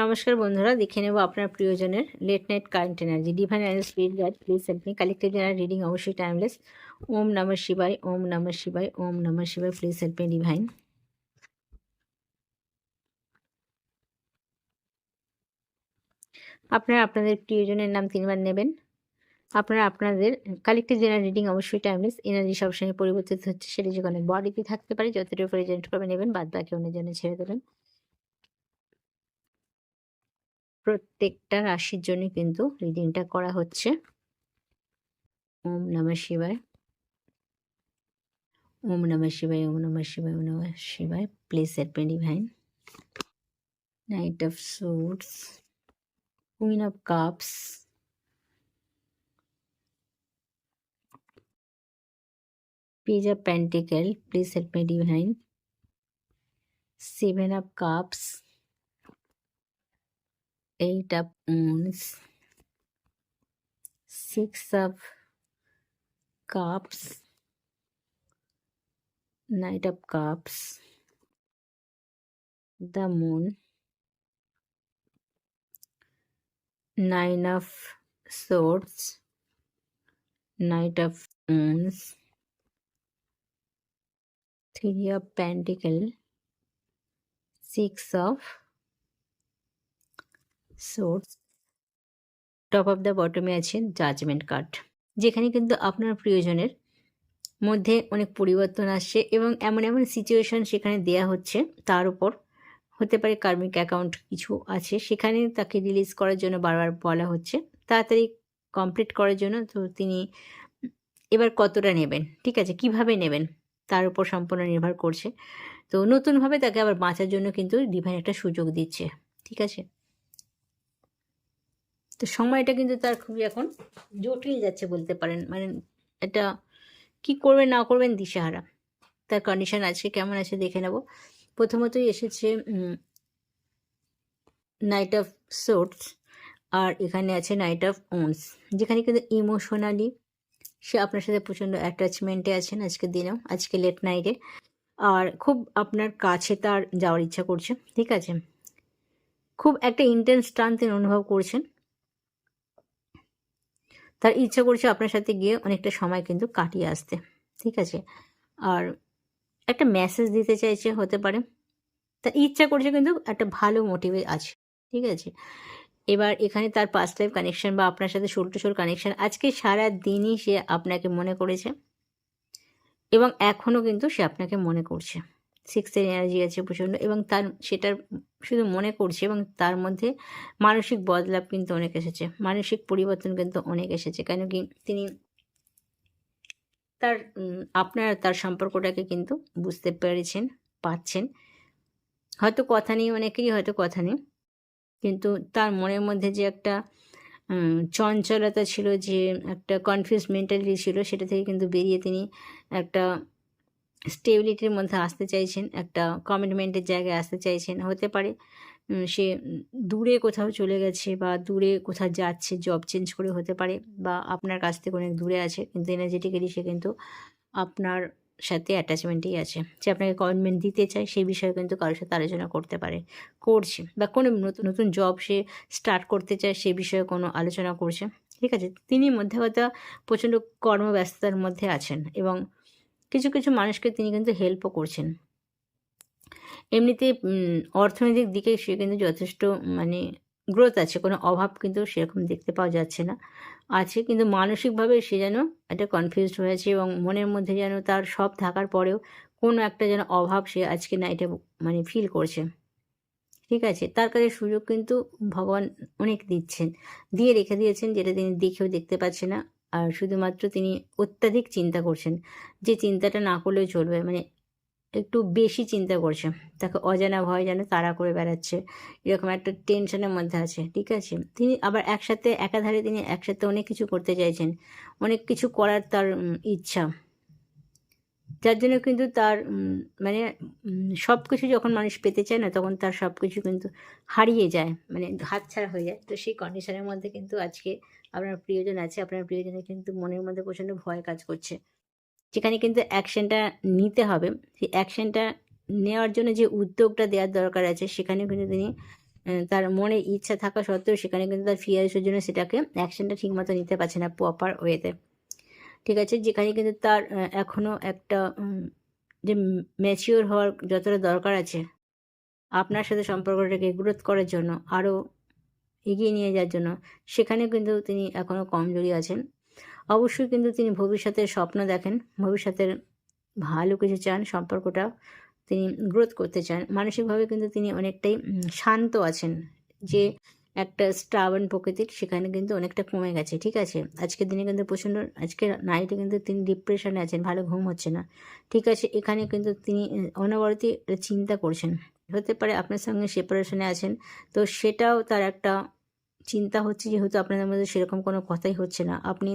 নমস্কার বন্ধুরা, দেখে নেব আপনার প্রিয়জনের late night current energy divine and speed guide please help me collected general reading অবশ্যই টাইমলেস ওম নমঃ শিবায় ওম নমঃ শিবায় ওম নমঃ শিবায় প্লিজ হেল্প মি ডিভাইন আপনারা আপনাদের প্রিয়জনের নাম তিনবার নেবেন। আপনারা আপনাদের কালেক্টিভ জেনারেল রিডিং অবশ্যই টাইমলেস এনার্জি সবসময় পরিবর্তিত হচ্ছে, সেটি যে কোনো বডিতে থাকতে পারে, যতটুকু প্রেজেন্ট করে নেবেন, বাদ বাকি অন্য জন্য ছেড়ে দেবেন। প্রত্যেকটা রাশির জন্য কিন্তু রিডিংটা করা হচ্ছে। ওম নমঃ শিবায়। ওম নমঃ শিবায় ওম নমঃ শিবায় ওম নমঃ শিবায়। প্লেস এর pay divine knight of suits queen of cups Page of Pentacle, please help me divine. Seven of Cups, Eight of Wands, Six of Cups, Knight of Cups, the Moon, Nine of Swords, Knight of Wands, Three of Pentacle, Six of Swords, top of the বটমে আছে judgement card যেখানে কিন্তু আপনার প্রিয়জনের মধ্যে অনেক পরিবর্তন আসছে এবং এমন এমন সিচুয়েশন সেখানে দেয়া হচ্ছে। তার উপর হতে পারে কার্মিক অ্যাকাউন্ট কিছু আছে সেখানে তাকে রিলিজ করার জন্য বারবার বলা হচ্ছে। তাড়াতাড়ি কমপ্লিট করার জন্য তো তিনি এবার কতটা নেবেন ঠিক আছে? কীভাবে নেবেন? তার উপর সম্পূর্ণ নির্ভর করছে। তো নতুনভাবে তাকে আবার বাঁচার জন্য কিন্তু ডিভাইন একটা সুযোগ দিচ্ছে ঠিক আছে? তো সময়টা কিন্তু তার খুবই এখন জটিল যাচ্ছে বলতে পারেন। মানে এটা কি করবেন না করবেন দিশেহারা। তার কন্ডিশন আজকে কেমন আছে দেখে নেব। প্রথমতই এসেছে নাইট অফ সোর্টস আর এখানে আছে নাইট অফ ওনস যেখানে কিন্তু ইমোশনালি সে আপনার সাথে প্রচণ্ড অ্যাটাচমেন্টে আছেন আজকে দিনেও, আজকে লেট নাইটে আর খুব আপনার কাছে তার যাওয়ার ইচ্ছা করছে, ঠিক আছে? খুব একটা ইন্টেন্স টান তিনি অনুভব করছেন। তার ইচ্ছা করছে আপনার সাথে গিয়ে অনেকটা সময় কিন্তু কাটিয়ে আসতে, ঠিক আছে? আর একটা মেসেজ দিতে চাইছে হতে পারে। তার ইচ্ছা করছে কিন্তু একটা ভালো মোটিভে আছে, ঠিক আছে? এবার এখানে তার পাস্ট লাইফ কানেকশন বা আপনার সাথে শোল টু শোল কানেকশন আজকে সারা দিনই সে আপনাকে মনে করেছে এবং এখনও কিন্তু সে আপনাকে মনে করছে। সিক্সের এনার্জি আছে প্রচণ্ড এবং তার সেটার শুধু মনে করছে এবং তার মধ্যে মানসিক বদলাভ কিন্তু অনেক এসেছে। মানসিক পরিবর্তন কিন্তু অনেক এসেছে। কেন কি তিনি তার আপনার তার সম্পর্কটাকে কিন্তু বুঝতে পেরেছেন, পাচ্ছেন। হয়তো কথা নেই অনেকেরই হয়তো কথা নেই, কিন্তু তার মনের মধ্যে যে একটা চঞ্চলতা ছিল, যে একটা কনফিউজ মেন্টালিটি ছিল, সেটা থেকে কিন্তু বেরিয়ে তিনি একটা স্টেবিলিটির মধ্যে আসতে চাইছেন, একটা কমিটমেন্টের জায়গায় আসতে চাইছেন, হতে পারে সে দূরে কোথাও চলে গেছে বা দূরে কোথাও যাচ্ছে জব চেঞ্জ করে হতে পারে বা আপনার কাছ থেকে অনেক দূরে আছে, কিন্তু এনার্জেটিক্যালি সে কিন্তু আপনার সাথে অ্যাটাচমেন্টেই আছে। যে আপনাকে কমিটমেন্ট দিতে চায় সেই বিষয়ে কিন্তু কারোর সাথে আলোচনা করতে পারে, করছে বা কোনো নতুন নতুন জব সে স্টার্ট করতে চায়, সে বিষয়ে কোনো আলোচনা করছে। ঠিক আছে, তিনি মধ্যে কথা প্রচণ্ড কর্মব্যস্ততার মধ্যে আছেন এবং কিছু কিছু মানুষকে তিনি কিন্তু হেল্পও করছেন। এমনিতে অর্থনৈতিক দিকে সে কিন্তু যথেষ্ট মানে গ্রোথ আছে। কোনো অভাব কিন্তু সেরকম দেখতে পাওয়া যাচ্ছে না। আছে, কিন্তু মানসিকভাবে সে যেন একটা কনফিউজড হয়েছে এবং মনের মধ্যে যেন তার সব থাকার পরেও কোনো একটা যেন অভাব সে আজকে না এটা মানে ফিল করছে। ঠিক আছে? তার কাছে সুযোগ কিন্তু ভগবান অনেক দিচ্ছেন। দিয়ে রেখে দিয়েছেন, যেটা তিনি দেখেও দেখতে পাচ্ছে না। আর শুধুমাত্র তিনি অত্যাধিক চিন্তা করছেন। যে চিন্তাটা না করলেও চলবে মানে একটু বেশি চিন্তা করছে। তাকে অজানা ভয় যেন তাড়া করে বেড়াচ্ছে। এরকম একটা টেনশনের মধ্যে আছে, ঠিক আছে? তিনি আবার একসাথে, একাধারে তিনি একসাথে অনেক কিছু করতে চাইছেন। অনেক কিছু করার তার ইচ্ছা। যার জন্য কিন্তু তার মানে সব কিছু যখন মানুষ পেতে চায় না, তখন তার সব কিছু কিন্তু হারিয়ে যায় মানে হাতছাড়া হয়ে যায়। তো সেই কন্ডিশনের মধ্যে কিন্তু আজকে আপনার প্রিয়জন আছে আপনার প্রিয়জনের কিন্তু মনের মধ্যে প্রচণ্ড ভয় কাজ করছে। যেখানে কিন্তু অ্যাকশনটা নিতে হবে। সেই অ্যাকশনটা নেওয়ার জন্য যে উদ্যোগটা দেওয়ার দরকার আছে সেখানেও কিন্তু তিনি তার মনে ইচ্ছা থাকা সত্ত্বেও সেখানে কিন্তু তার ফিয়ার্সের জন্য সেটাকে অ্যাকশনটা ঠিকমতো নিতে পারছে না প্রপার ওয়েতে ঠিক আছে? যেখানে কিন্তু তার আহ, এখনও একটা যে ম্যাচিওর হওয়ার যতটা দরকার আছে আপনার সাথে সম্পর্কটাকে গ্রোথ করার জন্য আরও এগিয়ে নিয়ে যাওয়ার জন্য। সেখানে কিন্তু তিনি এখনও কমজোরি আছেন। অবশ্যই কিন্তু তিনি ভবিষ্যতের স্বপ্ন দেখেন। ভবিষ্যতের ভালো কিছু চান সম্পর্কটা তিনি গ্রোথ করতে চান। মানসিকভাবে কিন্তু তিনি অনেকটাই শান্ত আছেন। যে একটা স্টাবন প্রকৃতির সেখানে কিন্তু অনেকটা কমে গেছে ঠিক আছে? আজকের দিনে কিন্তু প্রচণ্ড আজকের নাইটে কিন্তু তিনি ডিপ্রেশনে আছেন ভালো ঘুম হচ্ছে না। ঠিক আছে? এখানে কিন্তু তিনি আহ, অনবরতই চিন্তা করছেন। হতে পারে আপনার সঙ্গে সেপারেশনে আছেন। তো সেটাও তার একটা চিন্তা হচ্ছে যেহেতু আপনাদের মধ্যে সেরকম কোনো কথাই হচ্ছে না। আপনি,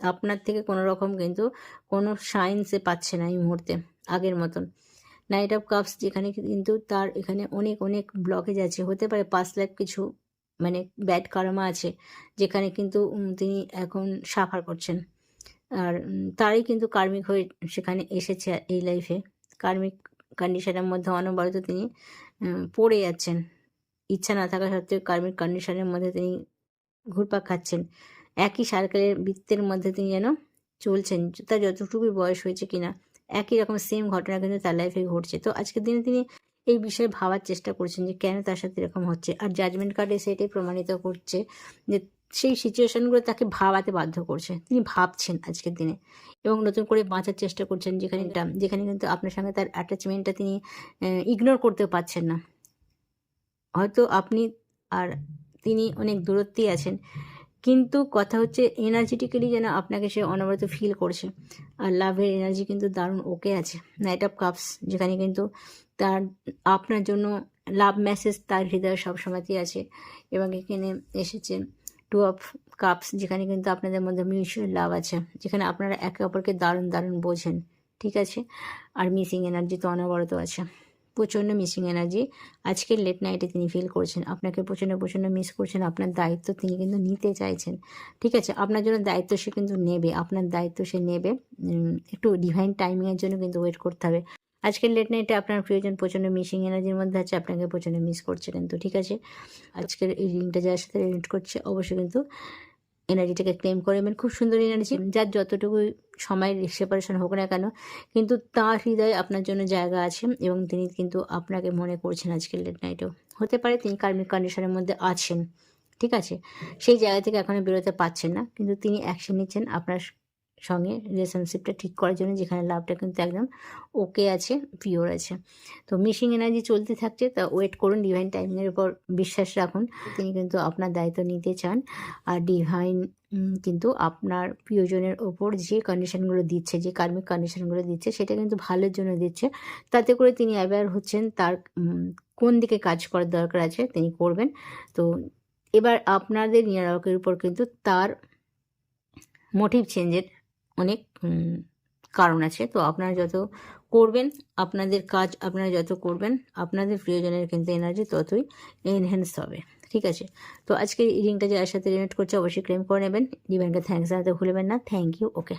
আপনার থেকে কোনো রকম কিন্তু কোনো সাইন্সে পাচ্ছে না এই মুহূর্তে, আগের মতন। নাইট অফ কাপস যেখানে কিন্তু তার এখানে অনেক অনেক ব্লকেজ আছে। হতে পারে পাঁচ লাখ কিছু মানে ব্যাড কার্মা আছে, যেখানে কিন্তু তিনি এখন সাফার করছেন। আর তারই কিন্তু কার্মিক হয়ে সেখানে এসেছে এই লাইফে কার্মিক কন্ডিশনের মধ্যে অনবরত তিনি পড়ে যাচ্ছেন। ইচ্ছা না থাকা সত্ত্বেও কার্মিক কন্ডিশনের মধ্যে তিনি ঘুরপাক খাচ্ছেন। একই সার্কেলের বৃত্তের মধ্যে তিনি যেন চলছেন তার যতটুকুই বয়স হয়েছে কিনা, একই রকম সেম ঘটনা কিন্তু তার লাইফে ঘটছে। তো আজকের দিনে তিনি এই বিষয়ে ভাবার চেষ্টা করছেন যে কেন তার সাথে এরকম হচ্ছে। আর জাজমেন্ট কার্ডে সেটাই প্রমাণিত করছে যে সেই সিচুয়েশনগুলো তাকে ভাবাতে বাধ্য করছে। তিনি ভাবছেন আজকের দিনে এবং নতুন করে বাঁচার চেষ্টা করছেন যেখানে যেখানে কিন্তু আপনার সঙ্গে তার অ্যাটাচমেন্টটা তিনি ইগনোর করতেও পারছেন না। হয়তো আপনি আর তিনি অনেক দূরত্বেই আছেন। কিন্তু কথা হচ্ছে এনার্জেটিক্যালি যেন আপনাকে সে অনবরত ফিল করছে। আর লাভের এনার্জি কিন্তু দারুণ ওকে আছে। নাইট অফ কাপস যেখানে কিন্তু তার, আপনার জন্য লাভ মেসেজ তার হৃদয়ে সবসময়তেই আছে। এবং এখানে এসেছে টু অফ কাপস যেখানে কিন্তু আপনাদের মধ্যে মিউচুয়াল লাভ আছে। যেখানে আপনারা একে অপরকে দারুণ দারুণ বোঝেন। ঠিক আছে? আর মিসিং এনার্জি তো অনবরত আছে। প্রচণ্ড মিসিং এনার্জি আজকের লেট নাইটে তিনি ফিল করছেন। আপনাকে প্রচণ্ড প্রচণ্ড মিস করছেন। আপনার দায়িত্ব তিনি কিন্তু নিতে চাইছেন। ঠিক আছে? আপনার জন্য দায়িত্ব সে কিন্তু নেবে। আপনার দায়িত্ব সে নেবে। একটু ডিভাইন টাইমিংয়ের জন্য কিন্তু ওয়েট করতে হবে। আজকের লেট নাইটে আপনার প্রিয়জন প্রচণ্ড মিসিং এনার্জির মধ্যে আছে। আপনাকে প্রচণ্ড মিস করছে কিন্তু। ঠিক আছে? আজকের এই রিংটা যার সাথে রিলেট করছে, অবশ্যই কিন্তু এনার্জিটাকে ক্লেম করে নেবেন, খুব সুন্দর এনার্জি যার যতটুকু সময় সেপারেশন হোক না কেন, কিন্তু তার হৃদয়ে আপনার জন্য জায়গা আছে এবং তিনি কিন্তু আপনাকে মনে করছেন আজকের লেট নাইটেও হতে পারে তিনি কার্মিক কন্ডিশনের মধ্যে আছেন, ঠিক আছে? সেই জায়গা থেকে এখনও বেরোতে পারছেন না, কিন্তু তিনি অ্যাকশন নিচ্ছেন, আপনার সঙ্গে রিলেশনশিপটা ঠিক করার জন্য যেখানে লাভটা কিন্তু একদম ওকে আছে পিওর আছে। তো মিসিং এনার্জি চলতে থাকছে, তা ওয়েট করুন ডিভাইন টাইমিংয়ের উপর বিশ্বাস রাখুন, তিনি কিন্তু আপনার দায়িত্ব নিতে চান। আর ডিভাইন কিন্তু আপনার প্রিয়জনের ওপর যে কন্ডিশনগুলো দিচ্ছে, যে কার্মিক কন্ডিশনগুলো দিচ্ছে, সেটা কিন্তু ভালোর জন্য দিচ্ছে। তাতে করে তিনি অ্যাওয়্যার হচ্ছেন তার কোন দিকে কাজ করার দরকার আছে, তিনি করবেন। তো এবার আপনাদের নিরাপকের উপর কিন্তু তার মোটিভ চেঞ্জের অনেক কারণ আছে। তো আপনারা যত করবেন, আপনাদের কাজ আপনারা যত করবেন, আপনাদের প্রিয়জনের কিন্তু এনার্জি ততই এনহ্যান্স হবে। ঠিক আছে? তো আজকে এই রিংটা যার সাথে রিলেট করছে, অবশ্যই ক্লেম করে নেবেন। ডিভাইনকে থ্যাংকস জানাতে ভুলবেন না। Thank you okay